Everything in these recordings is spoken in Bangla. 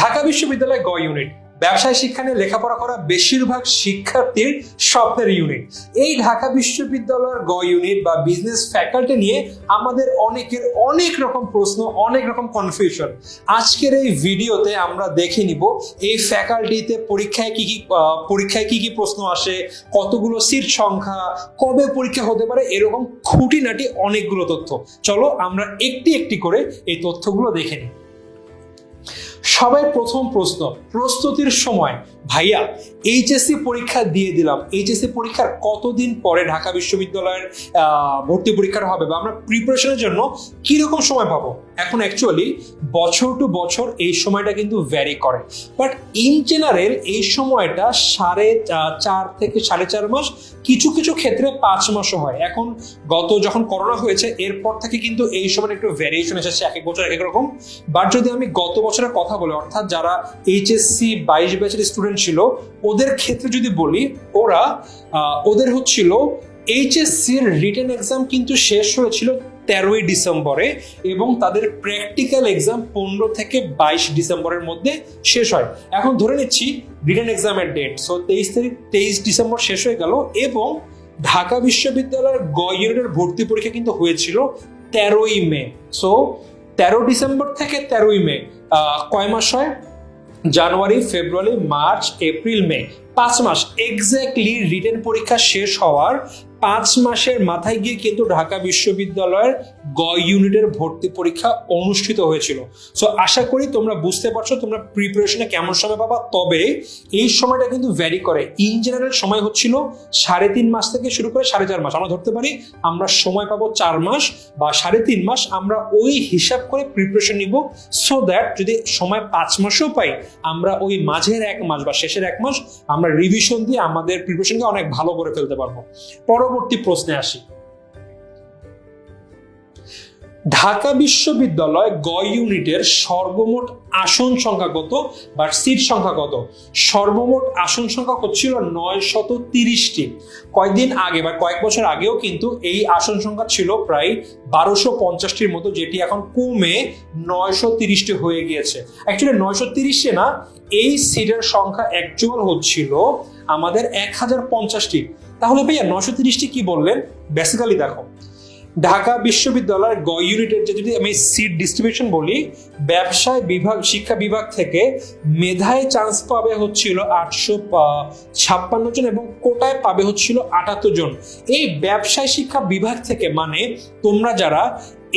ঢাকা বিশ্ববিদ্যালয় গ ইউনিট ব্যবসায় শিক্ষা নিয়ে লেখাপড়া করা বেশিরভাগ শিক্ষার্থীর স্বপ্নের ইউনিট এই ঢাকা বিশ্ববিদ্যালয়ের গ ইউনিট বা বিজনেস ফ্যাকাল্টি নিয়ে আমাদের অনেকের অনেক রকম প্রশ্ন, অনেক রকম কনফিউশন আজকের এই ভিডিওতে আমরা দেখে নিব, এই ফ্যাকাল্টিতে পরীক্ষায় কি কি পরীক্ষায় কি কি প্রশ্ন আসে, কতগুলো সিট সংখ্যা, কবে পরীক্ষা হতে পারে, এরকম খুঁটিনাটি অনেকগুলো তথ্য। চলো আমরা একটি একটি করে এই তথ্যগুলো দেখে নিই। সবাই প্রথম প্রশ্ন প্রস্তুতির সময় ভাইয়া, এইচএসসি পরীক্ষা দিয়ে দিলাম। এইচএসসি পরীক্ষার কতদিন পরে ঢাকা বিশ্ববিদ্যালয়ের ভর্তি পরীক্ষার হবে বা আমরা প্রিপারেশনের জন্য কীরকম সময় পাবো? এখন অ্যাকচুয়ালি বছর টু বছর এই সময়টা কিন্তু ভ্যারি করে। বাট ইন জেনারেল এই সময়টা সাড়ে চার থেকে সাড়ে চার মাস কিছু কিছু ক্ষেত্রে পাঁচ মাসও হয়। এখন গত যখন করোনা হয়েছে, এরপর থেকে কিন্তু এই সময় একটু ভ্যারিয়েশন এসেছে, এক এক বছর, এক এক রকম। বাট যদি আমি গত বছরের কথা বলি, অর্থাৎ যারা এইচএসসি বাইশ ব্যাচের স্টুডেন্ট ছিল ওদের ক্ষেত্রে যদি বলি, ওরা ওদের হচ্ছিল এইচএসসির রিটেন এক্সাম কিন্তু শেষ হয়েছিল তেরোই ডিসেম্বরে এবং তাদের প্র্যাকটিক্যাল এক্সাম পনেরো থেকে বাইশ ডিসেম্বরের মধ্যে শেষ হয়। এখন ধরে নিচ্ছি রিটেন এক্সামের ডেট সো তেইশ তারিখ, তেইশ ডিসেম্বর শেষ হয়ে গেল এবং ঢাকা বিশ্ববিদ্যালয়ের গ ইউনিটের ভর্তি পরীক্ষা কিন্তু হয়েছিল তেরোই মে। সো তেরো ডিসেম্বর থেকে তেরোই মে কয় মাস হয়? January February March April May. পাঁচ মাস এক্স্যাক্টলি রিটেন পরীক্ষা শেষ হওয়ার পাঁচ মাসের মাথায় গিয়ে কিন্তু ঢাকা বিশ্ববিদ্যালয়ের গ ইউনিটের ভর্তি পরীক্ষা অনুষ্ঠিত হয়েছিল। সো আশা করি তোমরা বুঝতে পারছ তোমরা প্রিপারেশনে কেমন সময় পাবা। তবে এই সময়টা কিন্তু ভ্যারি করে। ইন জেনারেল সময় হচ্ছিল সাড়ে তিন মাস থেকে শুরু করে সাড়ে চার মাস। আমরা ধরতে পারি আমরা সময় পাবো চার মাস বা সাড়ে তিন মাস আমরা ওই হিসাব করে প্রিপারেশন নিব সো দ্যাট যদি সময় পাঁচ মাসও পাই আমরা ওই মাঝের এক মাস বা শেষের এক মাস আমরা রিভিশন দিয়ে আমাদের প্রিপারেশনকে অনেক ভালো করে ফেলতে পারব। পরবর্তী প্রশ্নে আসি। ঢাকা বিশ্ববিদ্যালয় গ ইউনিটের সর্বমোট আসন সংখ্যা কত বা সিট সংখ্যা কত? সর্বমোট আসন সংখ্যা হচ্ছিল নয় শত তিরিশটি। কয়েকদিন আগে বা কয়েক বছর আগেও কিন্তু এই আসন সংখ্যা ছিল প্রায় বারোশো পঞ্চাশটির মতো, যেটি এখন কমে নয়শো তিরিশটি হয়ে গিয়েছে। অ্যাকচুয়ালি নয়শো তিরিশে না, এই সিটের সংখ্যা অ্যাকচুয়াল হচ্ছিল আমাদের এক হাজার পঞ্চাশটি। তাহলে ভাইয়া নয়শো তিরিশটি কি বললেন? বেসিক্যালি দেখো, ঢাকা বিশ্ববিদ্যালয়ের গ ইউনিটের যে যদি আমি সিট ডিস্ট্রিবিউশন বলি, ব্যবসায় বিভাগ, শিক্ষা বিভাগ থেকে মেধায় চান্স পাবে হচ্ছিল আটশো ছাপ্পান্ন জন এবং কোটায় পাবে হচ্ছিল আটাত্তর জন। এই ব্যবসায় শিক্ষা বিভাগ থেকে মানে তোমরা যারা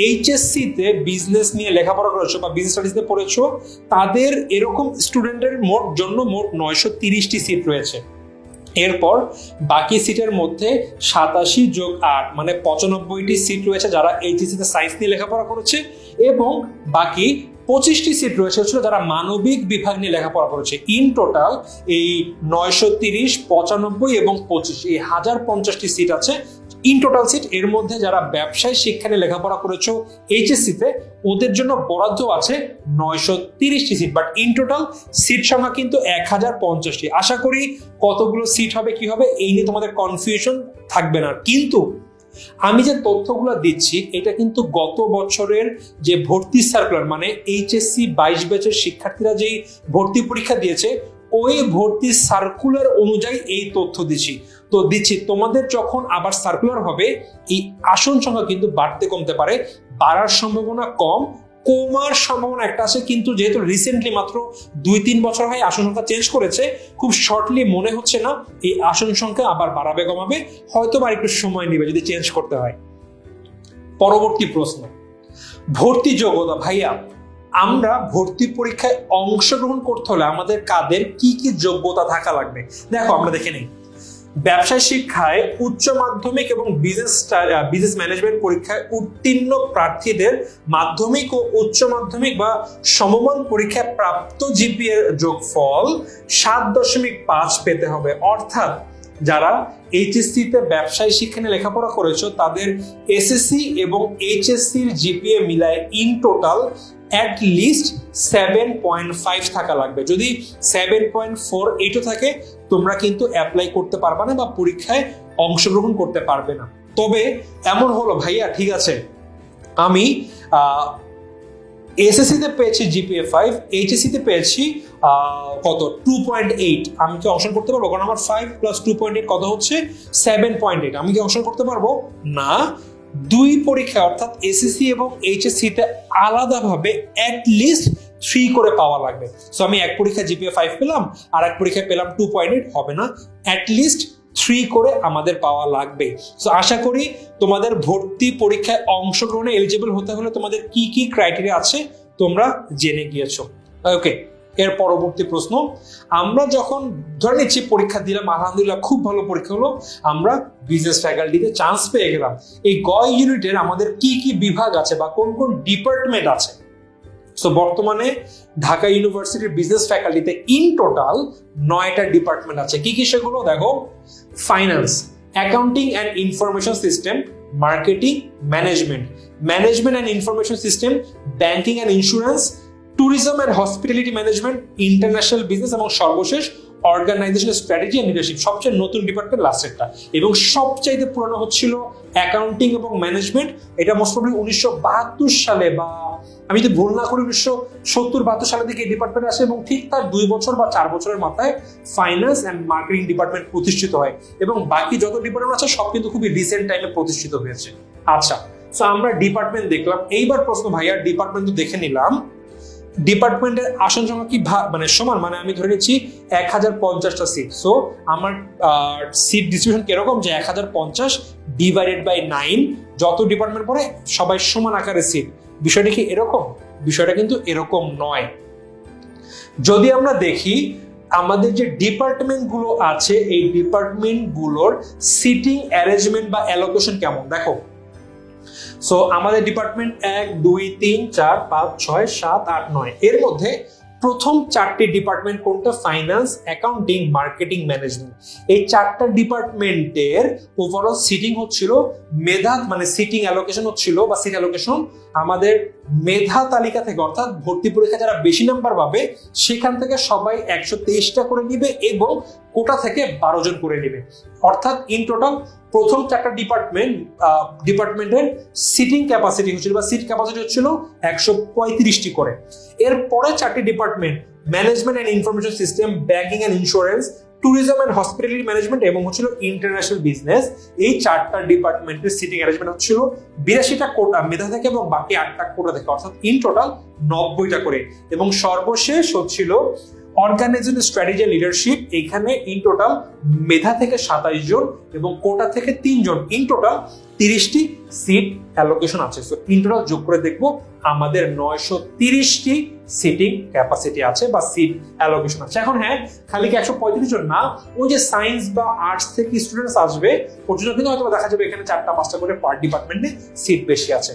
এইচএসসিতে বিজনেস নিয়ে লেখাপড়া করেছ বা বিজনেস স্টাডিজে পড়েছো, তাদের এরকম স্টুডেন্টের মোট, জন্য মোট নয়শো তিরিশটি সিট রয়েছে। এরপর বাকি সিটের মধ্যে সাতাশি যোগ আট মানে পঁচানব্বইটি সিট রয়েছে যারা এইচএসিতে সায়েন্স নিয়ে লেখাপড়া করেছে এবং বাকি পঁচিশটি সিট রয়েছে হচ্ছিল যারা মানবিক বিভাগ নিয়ে লেখাপড়া করেছে। ইন টোটাল এই নয়শো তিরিশ, পঁচানব্বই এবং পঁচিশ, এই হাজার পঞ্চাশটি সিট আছে ইন টোটাল সিট এর মধ্যে যারা ব্যবসায় শিক্ষা নিয়ে লেখাপড়া করেছ এইচএসসিতে ওদের জন্য বরাদ্দ আছে নয়শো তিরিশটি seat but in total seat সংখ্যা কিন্তু এক হাজার পঞ্চাশটি। আশা করি কতগুলো সিট হবে, কি হবে, এই নিয়ে তোমাদের কনফিউশন থাকবে না। কিন্তু আমি যে তথ্যগুলো দিচ্ছি, এটা কিন্তু গত বছরের যে ভর্তি সার্কুলার মানে এইচএসসি বাইশ ব্যাচের শিক্ষার্থীরা যেই ভর্তি পরীক্ষা দিয়েছে, ওই ভর্তি সার্কুলার অনুযায়ী এই তথ্য দিচ্ছি। তো দিচ্ছি। তোমাদের যখন আবার সার্কুলার হবে, এই আসন সংখ্যা কিন্তু বাড়তে কমতে পারে, বাড়ার সম্ভাবনা কম, কমার সম্ভাবনা একটা আছে, কিন্তু যেহেতু রিসেন্টলি মাত্র দুই তিন বছর হয় আসন সংখ্যা চেঞ্জ করেছে, খুব শর্টলি মনে হচ্ছে না এই আসন সংখ্যা আবার বাড়াবে, কমাবে হয়তো বা একটু সময় নেবে যদি চেঞ্জ করতে হয়। পরবর্তী প্রশ্ন, ভর্তি যোগ্যতা, ভাইয়া, আমরা ভর্তি পরীক্ষায় অংশগ্রহণ করতে হলে আমাদের কাদের কি কি যোগ্যতা থাকা লাগবে? দেখো, আমরা দেখে নেই। ব্যবসায় শিক্ষায়, উচ্চ মাধ্যমিক এবং বিজনেস বিজনেস ম্যানেজমেন্ট পরীক্ষায় উত্তীর্ণ প্রার্থীদের মাধ্যমিক ও উচ্চ মাধ্যমিক বা সমমান পরীক্ষায় প্রাপ্ত জিপিএর যোগফল সাত দশমিক পাঁচ পেতে হবে। অর্থাৎ যারা এইচএসসিতে ব্যবসায় শিক্ষা নিয়ে লেখাপড়া করেছ, তাদের এসএসসি এবং এইচএসসির জিপিএ মিলায় in total at least seven point five থাকা লাগবে। যদি সেভেন পয়েন্ট ফোর এইটও থাকে, তোমরা কিন্তু অ্যাপ্লাই করতে পারবে না বা পরীক্ষায় অংশগ্রহণ করতে পারবে না। তবে এমন হলো, ভাইয়া, ঠিক আছে, আমি এসএসসিতে পেয়েছি জিপিএ ফাইভ এইচএসসি তে পেয়েছি কত? টু পয়েন্ট এইট আমি কি অংশগ্রহণ করতে পারব? কারণ আমার five plus two point eight কত হচ্ছে? সেভেন পয়েন্ট এইট আমি কি অংশগ্রহণ করতে পারব? না। দুই পরীক্ষা, অর্থাৎ এসএসসি এবং এইচএসসি তে আলাদাভাবে লিস্ট থ্রি করে পাওয়া লাগবে। সো আমি এক পরীক্ষা জিপিএ ফাইভ পেলাম, আর এক পরীক্ষায় পেলাম টু পয়েন্ট এইট হবে না। লিস্ট থ্রি করে আমাদের পাওয়া লাগবে। সো আশা করি তোমাদের ভর্তি পরীক্ষায় অংশগ্রহণে এলিজিবল হতে হলে তোমাদের কি কি ক্রাইটেরিয়া আছে তোমরা জেনে গিয়েছো। ওকে এর পরবর্তী প্রশ্ন, আমরা যখন, ধরে নিচ্ছি পরীক্ষা দিলাম, আলহামদুলিল্লাহ খুব ভালো পরীক্ষা হলো, আমরা বিজনেস ফ্যাকাল্টিতে চান্স পেয়ে গেলাম। এই গ ইউনিটের আমাদের কি কি বিভাগ আছে বা কোন কোন ডিপার্টমেন্ট আছে? সো বর্তমানে ঢাকা ইউনিভার্সিটির বিজনেস ফ্যাকাল্টিতে ইন টোটাল নয়টা ডিপার্টমেন্ট আছে। কি কি সেগুলো? দেখো finance accounting and information system marketing management management and information system banking and insurance tourism and hospitality management international business এবং সর্বশেষ অর্গানাইজেশন স্ট্র্যাটেজি অ্যান্ড লিডারশিপ সবচেয়ে নতুন ডিপার্টমেন্ট লাস্টেরটা এবং সবচাইতে পুরনো হচ্ছিল অ্যাকাউন্টিং এবং ম্যানেজমেন্ট এটা মোস্ট প্রবলি উনিশশো বাহাত্তর সালে বা আমি যদি ভুল না করি, উনিশশো সত্তর বাহাত্তর সালের দিকে এই ডিপার্টমেন্ট আসে এবং ঠিক তার দুই বছর বা চার বছরের মাথায় ফাইন্যান্স অ্যান্ড মার্কেটিং ডিপার্টমেন্ট প্রতিষ্ঠিত হয়। এবং বাকি যত ডিপার্টমেন্ট আছে, সব কিন্তু খুবই রিসেন্ট টাইমে প্রতিষ্ঠিত হয়েছে। আচ্ছা সো আমরা ডিপার্টমেন্ট দেখলাম। এইবার প্রশ্ন ভাইয়া ডিপার্টমেন্ট তো দেখে নিলাম। ডিপার্টমেন্টের আসন সংখ্যা কি মানে সমান? মানে আমি ধরে নিচ্ছি এক হাজার পঞ্চাশটা সিট সো আমার সিট ডিস্ট্রিবিউশন কীরকম? যে এক হাজার পঞ্চাশ ডিভাইডেড বাই নাইন যত ডিপার্টমেন্ট পড়ে, সবাই সমান আকারে সিট বিষয়টা কি এরকম? বিষয়টা কিন্তু এরকম নয়। যদি আমরা দেখি, আমাদের যে ডিপার্টমেন্টগুলো আছে, এই ডিপার্টমেন্টগুলোর সিটিং অ্যারেঞ্জমেন্ট বা অ্যালোকেশন কেমন? দেখো সো আমাদের ডিপার্টমেন্ট এক, দুই, তিন, চার, পাঁচ, ছয়, সাত, আট, নয়। এর মধ্যে প্রথম চারটি ডিপার্টমেন্ট কোনটা? ফাইন্যান্স অ্যাকাউন্টিং মার্কেটিং ম্যানেজমেন্ট এই চারটা ডিপার্টমেন্টের ওভারঅল সিটিং হচ্ছিল মেধা মানে সিটিং অ্যালোকেশন হচ্ছিল বা সিট অ্যালোকেশন আমাদের মেধা তালিকা থেকে, অর্থাৎ ভর্তি পরীক্ষা যারা বেশি নাম্বার পাবে, সেখান থেকে সবাই একশো তেইশটা করে নিবে এবং কোটা থেকে বারো জন করে নিবে। অর্থাৎ ইন টোটাল প্রথম চারটা ডিপার্টমেন্ট ডিপার্টমেন্টের সিটিং ক্যাপাসিটি হচ্ছিল বা সিট ক্যাপাসিটি হচ্ছিল একশো পঁয়ত্রিশটি করে। এর পরে চারটি department management and information system banking and insurance tourism and hospitality management এবং হচ্ছিল ইন্টারন্যাশনাল বিজনেস এই চারটা ডিপার্টমেন্টের সিটিং অ্যারেঞ্জমেন্ট হচ্ছিল। বিরাশিটা কোটা মেধা থেকে এবং বাকি আটটা কোটা থেকে। অর্থাৎ ইন টোটাল নব্বইটা করে। এবং সর্বশেষ হচ্ছিল অর্গানাইজেশন স্ট্র্যাটেজি লিডারশিপ এখানে ইন টোটাল মেধা থেকে সাতাইশ জন এবং কোটা থেকে তিনজন ইন টোটাল তিরিশটি সিট অ্যালোকেশন আছে। সো ইন টোটাল যোগ করে দেখব, আমাদের নয়শো তিরিশটি সিটিং ক্যাপাসিটি আছে বা সিট অ্যালোকেশন আছে। এখন হ্যাঁ খালি কি একশো পঁয়ত্রিশ জন? না, ওই যে সায়েন্স বা আর্টস থেকে স্টুডেন্টস আসবে, ওর জন্য কিন্তু হয়তো দেখা যাবে এখানে চারটা, পাঁচটা করে পার ডিপার্টমেন্টে সিট বেশি আছে।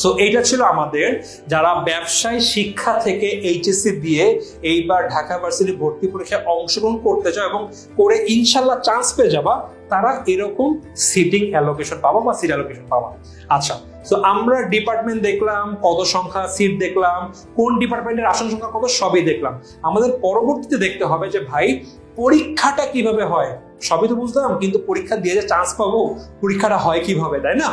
সো এইটা ছিল আমাদের যারা ব্যবসায় শিক্ষা থেকে এইচএসসি দিয়ে এইবার ঢাকা ভার্সিটি ভর্তি পরীক্ষায় অংশগ্রহণ করতে চাও এবং করে ইনশাল্লাহ চান্স পেয়ে যাবা, তারা এরকম সিটিং অ্যালোকেশন পাবা বা সিট অ্যালোকেশন পাবা। আচ্ছা তো আমরা ডিপার্টমেন্ট দেখলাম, কত সংখ্যা সিট দেখলাম, কোন ডিপার্টমেন্টের আসন সংখ্যা কত, সবই দেখলাম। আমাদের পরবর্তীতে দেখতে হবে যে ভাই, পরীক্ষাটা কীভাবে হয়? সবই তো বুঝলাম, কিন্তু পরীক্ষা দিয়ে যে চান্স পাবো, পরীক্ষাটা হয় কীভাবে, তাই না?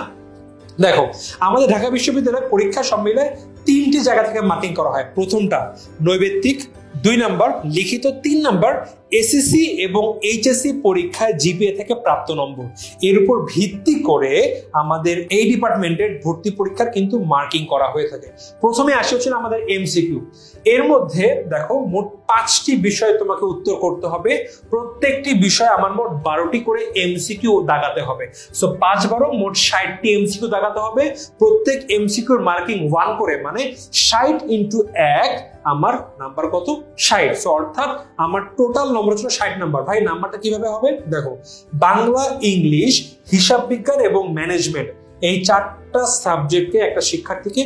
দেখো আমাদের ঢাকা বিশ্ববিদ্যালয়ের পরীক্ষা সম্মিলে তিনটি জায়গা থেকে মার্কিং করা হয়। প্রথমটা নৈবেত্তিক দুই নাম্বার, লিখিত তিন নাম্বার এসএসসি এবং এইচএসসি পরীক্ষায় জিপিএ থেকে প্রাপ্ত নম্বর। এর উপর ভিত্তি করে আমাদের এই ডিপার্টমেন্টের ভর্তি পরীক্ষার কিন্তু মার্কিং করা হয়ে থাকে। প্রথমে আসে হচ্ছে আমাদের এমসিকিউ এর মধ্যে দেখো, মোট পাঁচটি বিষয় তোমাকে উত্তর করতে হবে। প্রত্যেকটি বিষয় আমার মোট বারোটি করে এমসিকিউ দাগাতে হবে। সো পাঁচ বারো মোট ষাটটি এমসিকিউ দাগাতে হবে। প্রত্যেক এমসিকিউর মার্কিং ওয়ান করে মানে ষাট ইন্টু এক আমার নাম্বার কত? ষাট। সো অর্থাৎ আমার টোটাল নম্বর ছিল ষাট নাম্বার ভাই নাম্বারটা কীভাবে হবে? দেখো, বাংলা, ইংলিশ, হিসাব বিজ্ঞান এবং ম্যানেজমেন্ট এই চারটা সাবজেক্টকে একটা শিক্ষার্থীকে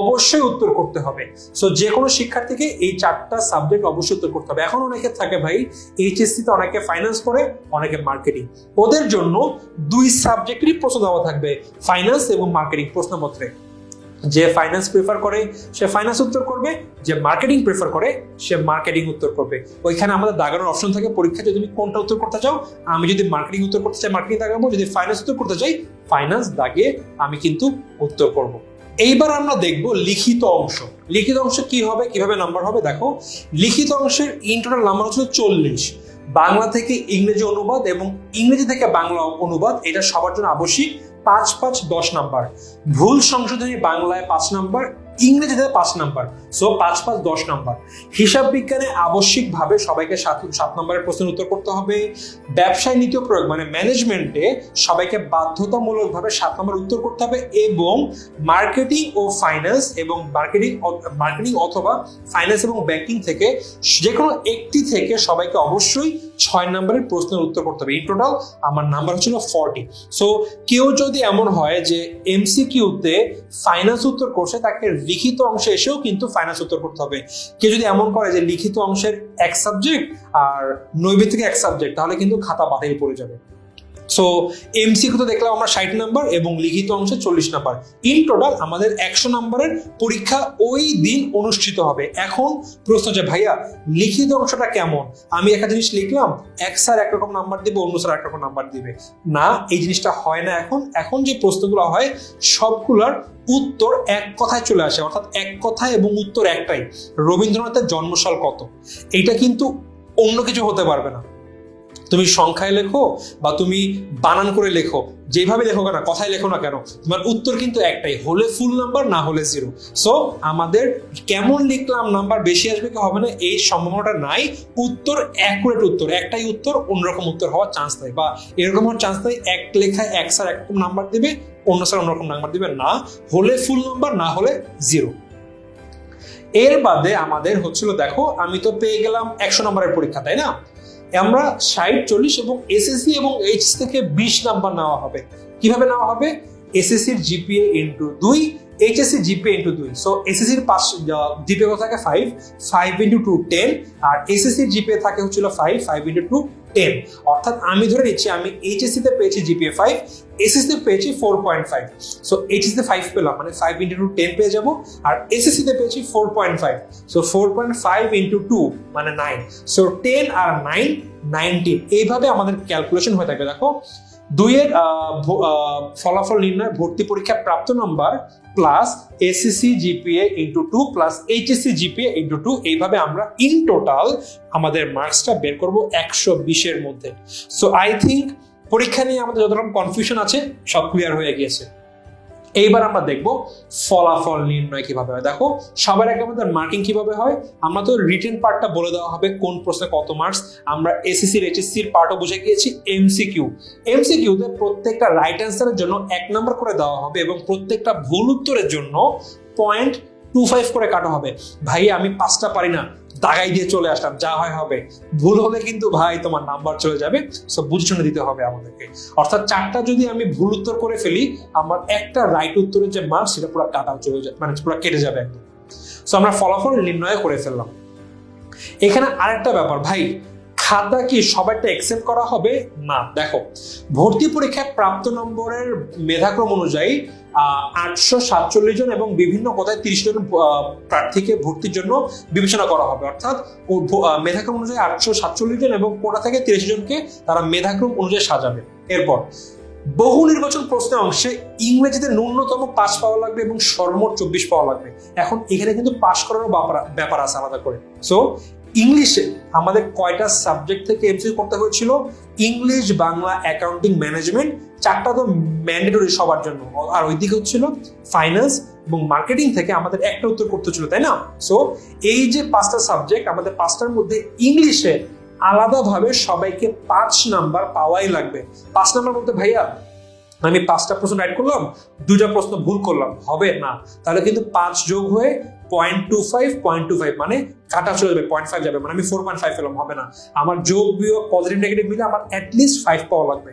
অবশ্যই উত্তর করতে হবে। সো যে কোনো শিক্ষার্থীকে এই চারটা সাবজেক্ট অবশ্যই উত্তর করতে হবে। এখন অনেকে থাকে ভাই এইচএসসি তে অনেকে ফাইন্যান্স করে, অনেকে মার্কেটিং ওদের জন্য দুই সাবজেক্টেরই প্রশ্ন দেওয়া থাকবে ফাইন্যান্স এবং মার্কেটিং প্রশ্নপত্রে। যে ফাইন্যান্স প্রেফার করে, সে ফাইন্যান্স উত্তর করবে, যে মার্কেটিং প্রেফার করে, সে মার্কেটিং উত্তর করবে। ওইখানে আমাদের দাগানোর অপশন থাকে পরীক্ষা যদি তুমি কোনটা উত্তর করতে চাও, আমি যদি মার্কেটিং উত্তর করতে চাই মার্কেটিং দাগাবো, যদি ফাইন্যান্স উত্তর করতে চাই ফাইন্যান্স দাগিয়ে আমি কিন্তু উত্তর করব। এইবার আমরা দেখব লিখিত অংশ। লিখিত অংশ কি হবে, কীভাবে নাম্বার হবে? দেখো, লিখিত অংশের ইন্টারনাল নাম্বার হচ্ছে চল্লিশ। বাংলা থেকে ইংরেজি অনুবাদ এবং ইংরেজি থেকে বাংলা অনুবাদ, এটা সবার জন্য আবশ্যিক। পাঁচ পাঁচ দশ নাম্বার। ভুল সংশোধনী বাংলায় পাঁচ নাম্বার, ইংরেজিতে পাঁচ নাম্বার। সো পাঁচ পাঁচ দশ নাম্বার। হিসাব বিজ্ঞানে আবশ্যিকভাবে সবাইকে সাত সাত নম্বরের প্রশ্নের উত্তর করতে হবে। ব্যবসায় নীতি প্রয়োগ মানে ম্যানেজমেন্টে সবাইকে বাধ্যতামূলকভাবে সাত নম্বর উত্তর করতে হবে এবং মার্কেটিং ও ফাইন্যান্স এবং মার্কেটিং মার্কেটিং অথবা ফাইন্যান্স এবং ব্যাংকিং থেকে যে কোনো একটি থেকে সবাইকে অবশ্যই ছয় নম্বরের প্রশ্নের উত্তর করতে হবে। টোটাল আমার নাম্বার হচ্ছিল ফর্টি সো কেউ যদি এমন হয় যে এমসিকিউতে ফাইন্যান্স উত্তর করছে, তাকে লিখিত অংশে এসেও কিন্তু ফাইন্যান্স উত্তর করতে হবে। কেউ যদি এমন করে যে লিখিত অংশের এক সাবজেক্ট আর নৈবেদিক এক সাবজেক্ট তাহলে কিন্তু খাতা বাতিল পড়ে যাবে। সো এমসিকিউ তো দেখলাম আমরা ষাট নাম্বার এবং লিখিত অংশে চল্লিশ নাম্বার ইন টোটাল আমাদের একশো নাম্বারের পরীক্ষা ওই দিন অনুষ্ঠিত হবে। এখন প্রশ্ন যে ভাইয়া, লিখিত অংশটা কেমন? আমি একটা জিনিস লিখলাম, এক স্যার একরকম নাম্বার দিবে, অন্য স্যার একরকম নাম্বার দিবে। না, এই জিনিসটা হয় না এখন। এখন যে প্রশ্নগুলো হয়, সবগুলোর উত্তর এক কথায় চলে আসে। অর্থাৎ এক কথায় এবং উত্তর একটাই। রবীন্দ্রনাথের জন্মসাল কত? এইটা কিন্তু অন্য কিছু হতে পারবে না। তুমি সংখ্যায় লেখো বা তুমি বানান করে লেখো, যেভাবে লেখো না, কথায় লেখো না কেন? তোমার উত্তর কিন্তু একটাই, হলে ফুল নাম্বার না হলে জিরো সো আমাদের কেমন লিখলাম নাম্বার বেশি আসবে কি হবে না, এই সম্ভাবনাটা নাই। উত্তর অ্যাকুরেট উত্তর, একটাই উত্তর, অন্যরকম উত্তর হওয়ার চান্স নাই বা এরকম হওয়ার চান্স নাই, এক লেখায় এক স্যার একরকম নাম্বার দিবে, অন্য স্যার অন্যরকম নাম্বার দিবে, না। হলে ফুল নাম্বার না হলে জিরো এর বাদে আমাদের হচ্ছিল, দেখো, আমি তো পেয়ে গেলাম একশো নম্বরের পরীক্ষা, তাই না? আমরা ষাট, চল্লিশ এবং এসএসসি এবং এইচ থেকে বিশ নাম্বার নেওয়া হবে। কীভাবে নেওয়া হবে? এসএসসির জিপিএ ইন্টু দুই এইচএসসি জিপিএ ইন্টু দুই। সো এসএসসির পাঁচ জিপিএ থাকে? Five five into two ten আর এসএসসির জিপিএ থাকে হচ্ছিল five five into two ten অর্থাৎ আমি ধরে নিচ্ছি, আমি এইচএসসি তে পেয়েছি জিপিএ ফাইভ এসএসসি পেয়েছি four point five so HSC তে ফাইভ পেলাম মানে ফাইভ ইন্টু টু টেন পেয়ে যাব, আর এসএসসি তে পেয়েছি four point five so four point five into two মানে নাইন সো টেন আর নাইন নাইনটিন এইভাবে আমাদের ক্যালকুলেশন হয়ে থাকবে দেখো। দুইয়ের ফলাফল নির্ণয় ভর্তি পরীক্ষা প্রাপ্ত নম্বর plus SSC GPA into two plus HSC GPA into two এইভাবে আমরা ইন টোটাল আমাদের মার্কসটা বের করব একশো বিশের মধ্যে। সো আই থিঙ্ক পরীক্ষা নিয়ে আমাদের যত রকম কনফিউশন আছে, সব ক্লিয়ার হয়ে গিয়েছে। এইবার আমরা দেখব ফলাফল নির্ণয় কীভাবে হয়। দেখো, সবার আগে আমাদের মার্কিং কীভাবে হয়? আমরা তো রিটেন পার্টটা বলে দেওয়া হবে, কোন প্রশ্নে কত মার্কস আমরা এসএসসির এইচএসসির পার্টও বুঝে গিয়েছি এমসিকিউ এমসিকিউতে প্রত্যেকটা রাইট অ্যান্সারের জন্য এক নম্বর করে দেওয়া হবে এবং প্রত্যেকটা ভুল উত্তরের জন্য পয়েন্ট টু ফাইভ করে কাটা হবে। ভাই, আমি পাঁচটা পারি না। দাগাই দিয়ে চলে আসলাম। যা হয় হবে। ভুল হলে কিন্তু ভাই, তোমার নাম্বার চলে যাবে। সো বুঝে দিতে হবে আমাদেরকে। অর্থাৎ চারটা যদি আমি ভুল উত্তর করে ফেলি, আমার একটা রাইট উত্তরের যে মার্কস সেটা পুরো কাটা চলে যাবে মানে পুরো কেটে যাবে একদম। সো আমরা ফলাফল নির্ণয় করে ফেললাম। এখানে আরেকটা ব্যাপার। ভাই খাতা কি সবারটা এক্সেপ্ট করা হবে? না। দেখো, ভর্তি পরীক্ষায় প্রাপ্ত নম্বরের মেধাক্রম অনুযায়ী আটশো সাতচল্লিশ জন এবং বিভিন্ন কোথায় তিরিশ জন প্রার্থীকে ভর্তির জন্য বিবেচনা করা হবে। অর্থাৎ মেধাক্রম অনুযায়ী আটশো সাতচল্লিশ জন এবং কোটা থেকে তিরিশ জনকে তারা মেধাক্রম অনুযায়ী সাজাবে। এরপর, বহু নির্বাচন প্রশ্নের অংশে ইংরেজিতে ন্যূনতম পাস পাওয়া লাগবে এবং সর্বমোট চব্বিশ পাওয়া লাগবে। এখন এখানে কিন্তু পাস করারও ব্যাপার আছে আলাদা করে। সো ইংলিশে আমাদের কয়টা সাবজেক্ট থেকে এমসিকিউ করতে হয়েছিল? ইংলিশ, বাংলা অ্যাকাউন্টিং ম্যানেজমেন্ট চারটা তো ম্যান্ডেটরি সবার জন্য। আর ওইদিকে হচ্ছিল ফাইন্যান্স এবং মার্কেটিং থেকে আমাদের একটা উত্তর করতে হচ্ছিল তাই না? সো এই যে পাঁচটা সাবজেক্ট আমাদের পাঁচটার মধ্যে ইংলিশে আলাদাভাবে সবাইকে পাঁচ নাম্বার পাওয়াই লাগবে। পাঁচ নাম্বার বলতে ভাইয়া আমি পাঁচটা প্রশ্ন রাইট করলাম দুটা প্রশ্ন ভুল করলাম, হবে না। তাহলে কিন্তু পাঁচ যোগ হয়ে point two five point two five মানে কাটা চলে যাবে পয়েন্ট ফাইভ যাবে মানে আমি ফোর পয়েন্ট ফাইভ পেলাম, হবে না। আমার যোগ বিয়োগ পজিটিভ নেগেটিভ মিলে আমার অ্যাটলিস্ট ফাইভ পাওয়া লাগবে।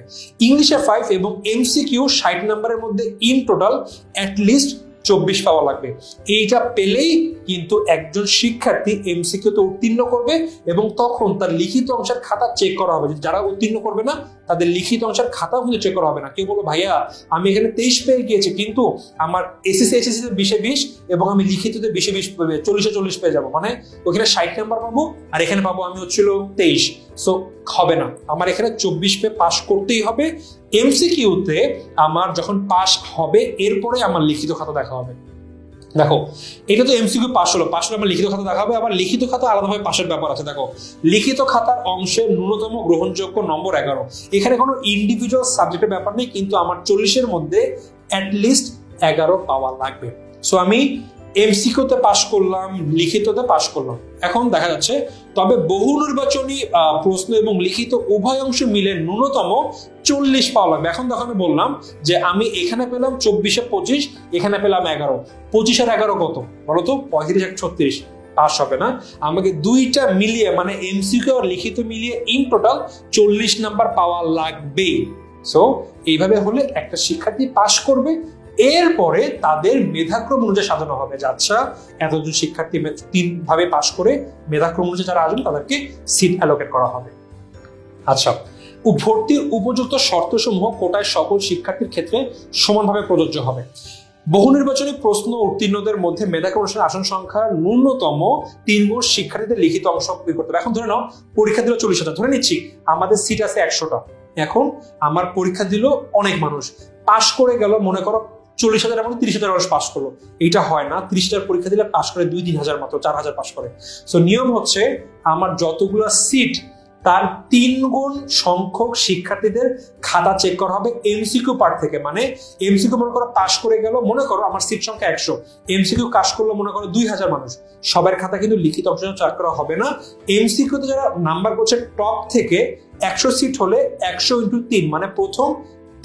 ইংলিশে ফাইভ এবং এমসিকিউ ষাট নাম্বারের মধ্যে ইন টোটাল অ্যাটলিস্ট চব্বিশ পাওয়া লাগবে। এইটা পেলেই কিন্তু একজন শিক্ষার্থী এমসিকিউতে উত্তীর্ণ করবে এবং তখন তার লিখিত অংশের খাতা চেক করা হবে। যারা উত্তীর্ণ করবে না, তাদের লিখিত অংশের খাতাও কিন্তু চেক করা হবে না। কেউ বলব, ভাইয়া, আমি এখানে তেইশ পেয়ে গিয়েছি, কিন্তু আমার এসএসসি এসএসসি বিশে বিশ এবং আমি লিখিততে বিশে বিশ চল্লিশে চল্লিশ পেয়ে যাব। মানে ওখানে ষাট নাম্বার পাবো আর এখানে পাবো আমি হচ্ছিল তেইশ। সো হবে না। আমার এখানে চব্বিশ পে পাস করতেই হবে এমসিকিউতে আমার যখন পাস হবে, এরপরে আমার লিখিত খাতা দেখা হবে। দেখো, এটা তো এমসিকিউ পাস হলো পাস হলে আমার লিখিত খাতা দেখাবে আবার লিখিত খাতা আলাদাভাবে পাশের ব্যাপার আছে। দেখো, লিখিত খাতার অংশের ন্যূনতম গ্রহণযোগ্য নম্বর এগারো। এখানে কোনো ইন্ডিভিজুয়াল সাবজেক্টের ব্যাপার নেই, কিন্তু আমার চল্লিশের মধ্যে অ্যাটলিস্ট এগারো পাওয়া লাগবে। সো আমি এমসিকিউতে পাশ করলাম, লিখিততে পাশ করলাম। এখন দেখা যাচ্ছে, তবে বহু নির্বাচনী প্রশ্ন এবং লিখিত উভয় অংশ মিলে ন্যূনতম চল্লিশ পাওয়া লাগবে। এখন আমি বললাম যে আমি এখানে পেলাম চব্বিশে পঁচিশ, এখানে পেলাম এগারো। পঁচিশ আর এগারো কত? বলতো পঁয়ত্রিশ এক ছত্রিশ। পাস হবে না। আমাকে দুইটা মিলিয়ে মানে এমসিকিউ আর লিখিত মিলিয়ে ইন টোটাল চল্লিশ নাম্বার পাওয়া লাগবেই। সো এইভাবে হলে একটা শিক্ষার্থী পাশ করবে এরপরে তাদের মেধাক্রম অনুযায়ী সাজানো হবে। যে আচ্ছা এতজন শিক্ষার্থী তিন ভাবে পাশ করে মেধাক্রম অনুযায়ী যারা আসবেন, তাদেরকে সিট অ্যালোকেট করা হবে। আচ্ছা ভর্তির উপযুক্ত শর্তসমূহ কোটায় সকল শিক্ষার্থীর ক্ষেত্রে সমানভাবে প্রযোজ্য হবে। বহু নির্বাচনী প্রশ্ন উত্তীর্ণদের মধ্যে মেধাক্রম অনুসারে আসন সংখ্যা ন্যূনতম তিন গুণ শিক্ষার্থীদের লিখিত অংশ করতে হবে। এখন ধরে নাও, পরীক্ষা দিল চল্লিশ হাজার ধরে নিচ্ছি আমাদের সিট আছে একশোটা। এখন আমার পরীক্ষা দিল অনেক মানুষ। পাশ করে গেল, মনে করো চল্লিশ হাজার মধ্যে তিরিশ হাজার মানুষ পাশ করল। এইটা হয় না। তিরিশ হাজার পরীক্ষা দিলে পাশ করে দুই, তিন হাজার মাত্র, চার হাজার পাশ করে। সো নিয়ম হচ্ছে আমার যতগুলো সিট তার তিন গুণ সংখ্যক শিক্ষার্থীদের খাতা চেক করা হবে এমসিকিউ পার্ট থেকে। মানে এমসিকিউ মনে করো পাশ করে গেল, মনে করো আমার সিট সংখ্যা একশো। এমসিকিউ কাজ করল মনে করো দুই হাজার মানুষ। সবার খাতা কিন্তু লিখিত অংশ চেক করা হবে না। এমসিকিউতে যারা নাম্বার করছে টপ থেকে একশো সিট হলে একশো ইন্টু তিন মানে প্রথম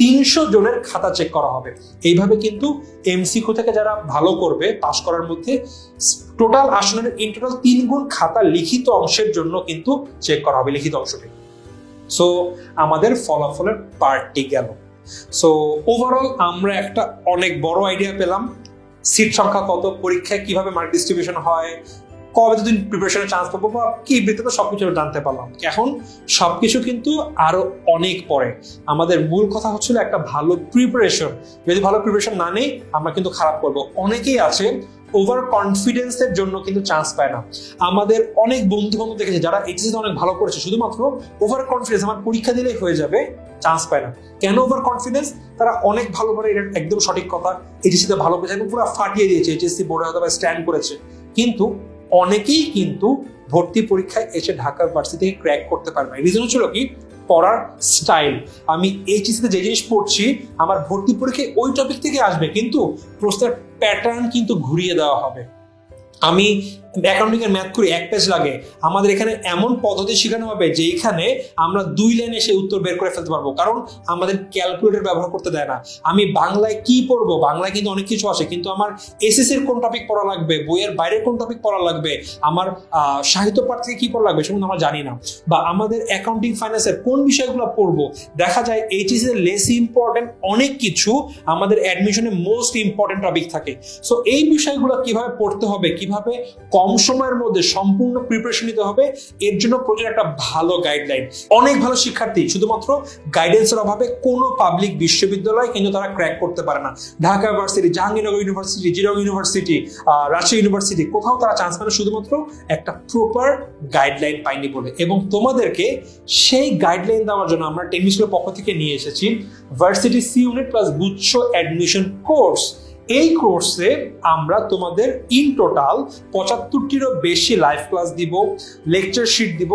তিনশো জনের খাতা চেক করা হবে। এইভাবে কিন্তু এমসিকিউ থেকে যারা ভালো করবে পাশ করার মধ্যে টোটাল আসনের ইন টোটাল তিন গুণ খাতা লিখিত অংশের জন্য কিন্তু চেক করা হবে লিখিত অংশটি। সো আমাদের ফলাফলের পার্টটি গেল। সো ওভারঅল আমরা একটা অনেক বড় আইডিয়া পেলাম। সিট সংখ্যা কত, পরীক্ষায় কীভাবে মার্ক ডিস্ট্রিবিউশন হয় কবে দুদিন প্রিপারেশনের চান্স পাবো বা কি ভিত্তিতে সবকিছু জানতে পারলাম। এখন সবকিছু কিন্তু আরও অনেক পরে। আমাদের মূল কথা হচ্ছিল একটা ভালো প্রিপারেশন যদি ভালো প্রিপারেশন না নেই, আমরা কিন্তু খারাপ করব। অনেকেই আছে ওভার কনফিডেন্সের জন্য কিন্তু চান্স পায় না। আমাদের অনেক বন্ধু বান্ধব দেখেছে, যারা এইচএসিতে অনেক ভালো করেছে, শুধুমাত্র ওভার কনফিডেন্স আমার পরীক্ষা দিলেই হয়ে যাবে চান্স পায় না। কেন ওভার কনফিডেন্স তারা অনেক ভালো করে এটা একদম সঠিক কথা এইচএসিতে ভালো করেছে একদম পুরো ফাটিয়ে দিয়েছে এইচএসসি বোর্ডে হয়তো স্ট্যান্ড করেছে। কিন্তু অনেকেই কিন্তু ভর্তি পরীক্ষায় এসে ঢাকা ভার্সিটি থেকে ক্র্যাক করতে পারবে রিজন ছিল কি? পড়ার স্টাইল আমি এইচএসিতে যে জিনিস পড়ছি, আমার ভর্তি পরীক্ষায় ওই টপিক থেকে আসবে, কিন্তু প্রশ্নের প্যাটার্ন কিন্তু ঘুরিয়ে দেওয়া হবে। আমি অ্যাকাউন্টিং এর ম্যাথ করি এক পেজ লাগে। আমাদের এখানে এমন পদ্ধতি শেখানো হবে যে এখানে আমরা দুই লাইনে সেই উত্তর বের করে ফেলতে পারব। কারণ আমাদের ক্যালকুলেটর ব্যবহার করতে দেয় না। আমি বাংলায় কি পড়ব? বাংলায় কিন্তু অনেক কিছু আছে। কিন্তু আমার এসএস এর কোন টপিক পড়া লাগবে? বইয়ের বাইরে কোন টপিক পড়া লাগবে? আমার সাহিত্য পাঠ থেকে কি পড়া লাগবে? সেগুলো আমরা জানি না। বা আমাদের অ্যাকাউন্টিং ফাইন্যান্সের কোন বিষয়গুলো পড়ব? দেখা যায় এইচএস এর লেস ইম্পর্টেন্ট অনেক কিছু আমাদের অ্যাডমিশনে মোস্ট ইম্পর্টেন্ট টপিক থাকে। সো এই বিষয়গুলো কীভাবে পড়তে হবে? কীভাবে কম সময়ের মধ্যে সম্পূর্ণ প্রিপারেশন নিতে হবে। এর জন্য প্রয়োজন একটা ভালো গাইডলাইন অনেক ভালো শিক্ষার্থী, শুধুমাত্র গাইডেন্সের অভাবে কোনো পাবলিক বিশ্ববিদ্যালয় কিন্তু তারা ক্র্যাক করতে পারে না। ঢাকা ইউনিভার্সিটি জাহাঙ্গীরনগর ইউনিভার্সিটি জিরং ইউনিভার্সিটি রাজশাহী ইউনিভার্সিটি কোথাও তারা চান্স পায় শুধুমাত্র একটা প্রপার গাইডলাইন পায়নি বলে। এবং তোমাদেরকে সেই গাইডলাইন দেওয়ার জন্য আমরা টেনিস পক্ষ থেকে নিয়ে এসেছি। ভার্সিটি সি ইউনিট প্লাস গুচ্ছ অ্যাডমিশন কোর্স এই কোর্সে আমরা তোমাদের ইন টোটাল পঁচাত্তরটিরও বেশি লাইভ ক্লাস দিব লেকচার শিট দিব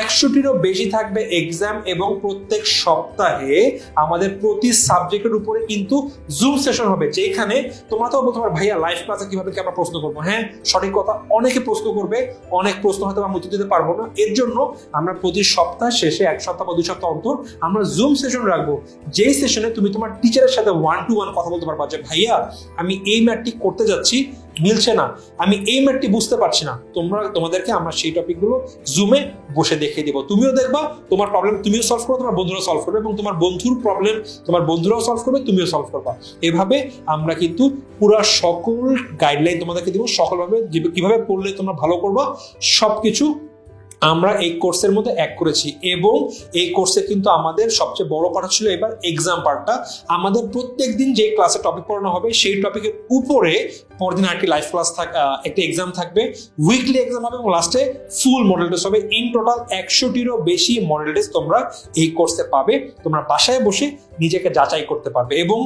একশোটিরও বেশি থাকবে এক্সাম এবং প্রত্যেক সপ্তাহে আমাদের প্রতি সাবজেক্টের উপরে কিন্তু জুম সেশন হবে, যেখানে তোমরা তো বলতে পারো, ভাইয়া লাইভ ক্লাসে কীভাবে কি আমরা প্রশ্ন করব? হ্যাঁ সঠিক কথা, অনেকে প্রশ্ন করবে, অনেক প্রশ্ন হয়তো আমরা উত্তর দিতে পারব না। এর জন্য আমরা প্রতি সপ্তাহ শেষে, এক সপ্তাহ বা দুই সপ্তাহ অন্তর আমরা জুম সেশন রাখব। যেই সেশনে তুমি তোমার টিচারের সাথে ওয়ান টু ওয়ান কথা বলতে পারবা যে, ভাইয়া, আমি এই ম্যাটটি করতে যাচ্ছি মিলছে না। আমি এই ম্যাটটি বুঝতে পারছি না। তোমরা, তোমাদেরকে আমরা সেই টপিকগুলো জুমে বসে দেখিয়ে দেবো। তুমিও দেখবা, তোমার প্রবলেম তুমিও সলভ করো তোমার বন্ধুরাও সলভ করবে এবং তোমার বন্ধুর প্রবলেম তোমার বন্ধুরাও সলভ করবে, তুমিও সলভ করবা। এভাবে আমরা কিন্তু পুরো সকল গাইডলাইন তোমাদেরকে দেবো। সকলভাবে, কীভাবে পড়লে তোমরা ভালো করবা, সবকিছু আমরা এই কোর্সের মধ্যে এক করেছি এবং এই কোর্সে কিন্তু আমাদের সবচেয়ে বড় পার্ট ছিল এবার এক্সাম পার্টটা আমাদের প্রত্যেক দিন যে ক্লাসে টপিক পড়ানো হবে, সেই টপিকের উপরে পরদিন আরেকটি লাইভ ক্লাস একটি এক্সাম থাকবে। উইকলি এক্সাম হবে এবং লাস্টে ফুল মডেল টেস্ট হবে। ইন টোটাল একশোটিরও বেশি মডেল টেস্ট তোমরা এই কোর্সে পাবে। তোমরা বাসায় বসে নিজেকে যাচাই করতে পারবে এবং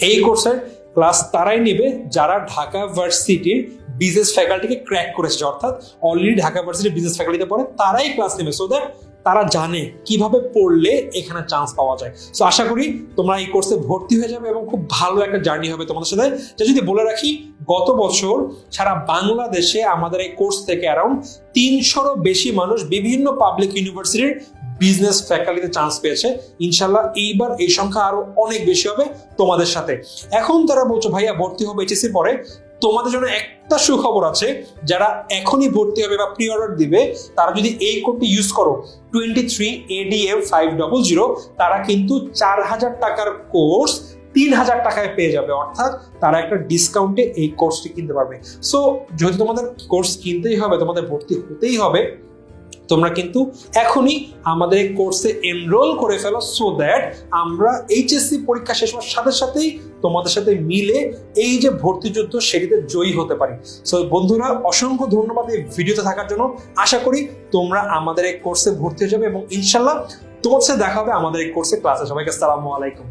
এই কোর্সের ক্লাস তারাই নেবে যারা ঢাকা ভার্সিটির বিজনেস ফ্যাকাল্টিকে ক্র্যাক করেছে অর্থাৎ অলরেডি ঢাকা ভার্সিটির বিজনেস ফ্যাকাল্টিতে পড়ে, তারাই ক্লাস নেবে সো দ্যাট তারা জানে কীভাবে পড়লে এখানে চান্স পাওয়া যায়। সো আশা করি তোমরা এই কোর্সে ভর্তি হয়ে যাবে এবং খুব ভালো একটা জার্নি হবে তোমাদের সাথে। যা যদি বলে রাখি, গত বছর সারা বাংলাদেশে আমাদের এই কোর্স থেকে অ্যারাউন্ড তিনশোরও বেশি মানুষ বিভিন্ন পাবলিক ইউনিভার্সিটির বিজনেস ফ্যাকাল্টিতে চান্স পেয়েছে। ইনশাল্লাহ এইবার এই সংখ্যা আরও অনেক বেশি হবে তোমাদের সাথে। এখন তারা বলছো, ভাইয়া, ভর্তি হবে এইচএসসি পরে। তোমাদের জন্য একটা সুখবর আছে, যারা এখনই ভর্তি হবে বা প্রি অর্ডার দিবে, তারা যদি এই কোডটি ইউজ করো twenty three ADM five double zero তারা কিন্তু চার হাজার টাকার কোর্স তিন হাজার টাকায় পেয়ে যাবে। অর্থাৎ তারা একটা ডিসকাউন্টে এই কোর্সটি কিনতে পারবে। সো যদি তোমাদের কোর্স কিনতেই হবে, তোমাদের ভর্তি হতেই হবে তোমরা কিন্তু এখনই আমাদের এই কোর্সে এনরোল করে ফেলো সো দ্যাট আমরা এইচএসসি পরীক্ষা শেষ হওয়ার সাথে সাথেই তোমাদের সাথে মিলে এই যে ভর্তি যুদ্ধ সেটিতে জয়ী হতে পারি। সো বন্ধুরা, অসংখ্য ধন্যবাদ এই ভিডিওতে থাকার জন্য। আশা করি তোমরা আমাদের এই কোর্সে ভর্তি হয়ে যাবে এবং ইনশাল্লাহ তোমার সাথে দেখা হবে আমাদের এই কোর্সে ক্লাসে সবাইকে আসসালামু আলাইকুম।